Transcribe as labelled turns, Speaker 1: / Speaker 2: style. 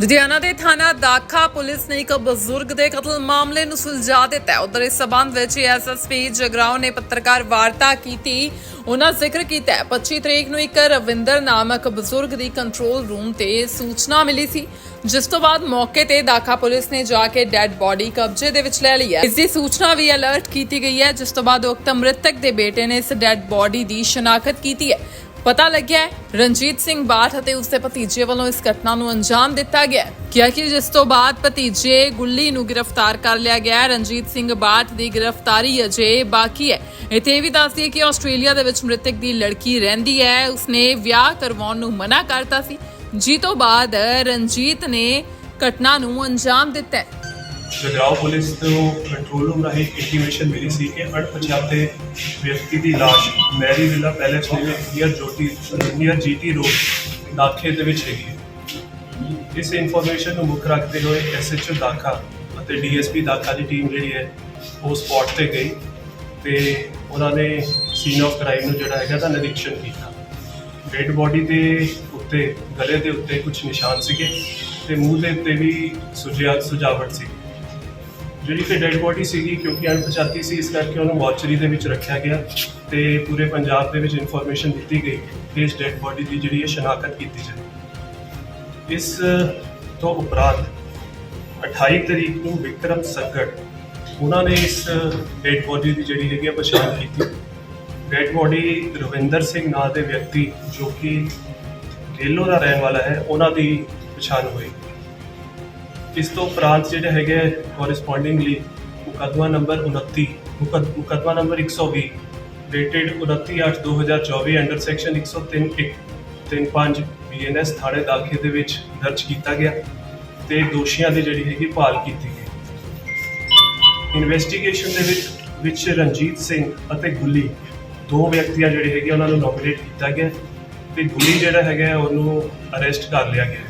Speaker 1: ਲੁਧਿਆਣਾ ਦੇ ਥਾਣਾ ਦਾਖਾ ਪੁਲਿਸ ਨੇ ਇੱਕ ਬਜ਼ੁਰਗ ਦੇ ਕਤਲ ਮਾਮਲੇ ਨੂੰ ਸੁਲਝਾ ਦਿੱਤਾ ਹੈ। ਉਧਰ ਇਸ ਸਬੰਧ ਵਿੱਚ ਐਸਐਸਪੀ ਜਗਰਾਉਂ ਨੇ ਪੱਤਰਕਾਰ ਵਾਰਤਾ ਕੀਤੀ। ਉਹਨਾਂ ਜ਼ਿਕਰ ਕੀਤਾ 25 ਤਰੀਕ ਨੂੰ ਇੱਕ ਰਵਿੰਦਰ ਨਾਮਕ ਬਜ਼ੁਰਗ ਦੀ ਕੰਟਰੋਲ ਰੂਮ ਤੇ ਸੂਚਨਾ ਮਿਲੀ ਸੀ। ਜਿਸ ਤੋਂ ਬਾਅਦ ਮੌਕੇ ਤੇ ਦਾਖਾ ਪੁਲਿਸ ਨੇ ਜਾ ਕੇ ਡੈੱਡ ਬਾਡੀ ਕਬਜ਼ੇ ਦੇ ਵਿੱਚ ਲੈ ਲਈ ਹੈ। ਇਸ ਦੀ ਸੂਚਨਾ ਵੀ ਅਲਰਟ ਕੀਤੀ ਗਈ ਹੈ। ਜਿਸ ਤੋਂ ਬਾਅਦ ਉਕਤ ਮ੍ਰਿਤਕ ਦੇ ਬੇਟੇ ਨੇ ਇਸ ਡੈੱਡ ਬਾਡੀ ਦੀ ਸ਼ਨਾਖਤ ਕੀਤੀ ਹੈ। ਪਤਾ ਲੱਗਿਆ ਰਣਜੀਤ ਸਿੰਘ ਬਾਠ ਅਤੇ ਉਸਦੇ ਭਤੀਜੇ ਵੱਲੋਂ ਇਸ ਘਟਨਾ ਨੂੰ ਅੰਜਾਮ ਦਿੱਤਾ ਗਿਆ ਕਿਹਾ ਕਿ ਜਿਸ ਤੋਂ ਬਾਅਦ ਭਤੀਜੇ ਗੁੱਲੀ ਨੂੰ ਗ੍ਰਿਫਤਾਰ ਕਰ ਲਿਆ ਗਿਆ ਰਣਜੀਤ ਸਿੰਘ ਬਾਠ ਦੀ ਗ੍ਰਿਫਤਾਰੀ ਅਜੇ ਬਾਕੀ ਹੈ। ਇੱਥੇ ਇਹ ਵੀ ਦੱਸਦੀ ਹੈ ਕਿ ਆਸਟ੍ਰੇਲੀਆ ਦੇ ਵਿੱਚ ਮ੍ਰਿਤਕ ਦੀ ਲੜਕੀ ਰਹਿੰਦੀ ਹੈ, ਉਸਨੇ ਵਿਆਹ ਕਰਵਾਉਣ ਨੂੰ ਮਨਾ ਕਰਤਾ ਸੀ। ਜੀ ਤੋਂ ਬਾਅਦ ਰਣਜੀਤ ਨੇ ਘਟਨਾ ਨੂੰ ਅੰਜਾਮ ਦਿੱਤਾ ਹੈ
Speaker 2: ਪੁਲਿਸ ਤੋਂ ਕੰਟਰੋਲ ਰੂਮ ਰਾਹੀਂ ਇੰਟੀਮੇਸ਼ਨ ਮਿਲੀ ਸੀ ਕਿ ਅਣਪਛਾਤੇ ਵਿਅਕਤੀ ਦੀ ਲਾਸ਼ ਮੈਰੀ ਵਿਲਾ ਪੈਲੇਸ ਦੇ ਨੀਅਰ ਜੋਟੀ ਨੀਅਰ ਜੀਟੀ ਰੋਡ ਦਾਖੇ ਦੇ ਵਿੱਚ ਹੈਗੀ ਹੈ। ਇਸ ਇਨਫੋਰਮੇਸ਼ਨ ਨੂੰ ਮੁੱਖ ਰੱਖਦੇ ਹੋਏ ਐਸਐਚਓ ਦਾਖਾ ਅਤੇ ਡੀਐਸਪੀ ਦਾਖਾ ਦੀ ਟੀਮ ਜਿਹੜੀ ਹੈ, ਉਹ ਸਪੌਟ ਤੇ ਗਈ ਤੇ ਉਹਨਾਂ ਨੇ ਸੀਨ ਆਫ ਕ੍ਰਾਈਮ ਨੂੰ ਜਿਹੜਾ ਹੈਗਾ ਤਾਂ ਨਿਰੀਖਣ ਕੀਤਾ। ਡੈਡ ਬੋਡੀ ਦੇ ਉੱਤੇ, ਗਲੇ ਦੇ ਉੱਤੇ ਕੁਝ ਨਿਸ਼ਾਨ ਸੀਗੇ ਤੇ ਮੂੰਹ ਦੇ ਉੱਤੇ ਵੀ ਸੁਜਿਆ ਸੁਜਾਵਟ ਸੀ ਜਿਹੜੀ ਕਿ ਡੈਡ ਬੋਡੀ ਸੀਗੀ, ਕਿਉਂਕਿ ਅਣਪਛਾਤੀ ਸੀ, ਇਸ ਕਰਕੇ ਉਹਨੂੰ ਮੋਰਚਰੀ ਦੇ ਵਿੱਚ ਰੱਖਿਆ ਗਿਆ ਤੇ ਪੂਰੇ ਪੰਜਾਬ ਦੇ ਵਿੱਚ ਇਨਫੋਰਮੇਸ਼ਨ ਦਿੱਤੀ ਗਈ ਕਿ ਇਸ ਡੈਡ ਬੋਡੀ ਦੀ ਜਿਹੜੀ ਹੈ ਸ਼ਨਾਖਤ ਕੀਤੀ ਜਾਵੇ। ਇਸ ਤੋਂ ਉਪਰੰਤ 28 ਤਰੀਕ ਨੂੰ ਵਿਕਰਮ ਸੰਗੜ ਉਹਨਾਂ ਨੇ ਇਸ ਡੈਡ ਬੋਡੀ ਦੀ ਜਿਹੜੀ ਹੈਗੀ ਹੈ ਪਛਾਣ ਕੀਤੀ। ਡੈਡ ਬੋਡੀ ਰਵਿੰਦਰ ਸਿੰਘ ਨਾਂ ਦੇ ਵਿਅਕਤੀ ਜੋ ਕਿ ਢੇਲੋਂ ਦਾ ਰਹਿਣ ਵਾਲਾ ਹੈ, ਉਹਨਾਂ ਦੀ ਪਛਾਣ ਹੋਈ। ਇਸ ਤੋਂ ਉਪਰੰਤ ਜਿਹੜੇ ਹੈਗੇ ਕੋਰਸਪੋਂਡਿੰਗਲੀ ਮੁਕੱਦਮਾ ਨੰਬਰ 29 ਮੁਕੱਦ- ਮੁਕੱਦਮਾ number 120 dated 29/8/2024 under section 103.135 BNS ਥਾਣੇ ਦਾਖੇ ਦੇ ਵਿੱਚ ਦਰਜ ਕੀਤਾ ਗਿਆ ਤੇ ਦੋਸ਼ੀਆਂ ਦੀ ਜਿਹੜੀ ਹੈਗੀ ਭਾਲ ਕੀਤੀ ਗਈ। ਇਨਵੈਸਟੀਗੇਸ਼ਨ ਦੇ ਵਿੱਚ ਵਿੱਚ ਰਣਜੀਤ ਸਿੰਘ ਅਤੇ ਗੁੱਲੀ, ਦੋ ਵਿਅਕਤੀਆਂ ਜਿਹੜੇ ਹੈਗੇ ਉਹਨਾਂ ਨੂੰ ਨੋਮੀਨੇਟ ਕੀਤਾ ਗਿਆ ਤੇ ਗੁੱਲੀ ਜਿਹੜਾ ਹੈਗਾ ਉਹਨੂੰ ਅਰੈਸਟ ਕਰ ਲਿਆ ਗਿਆ।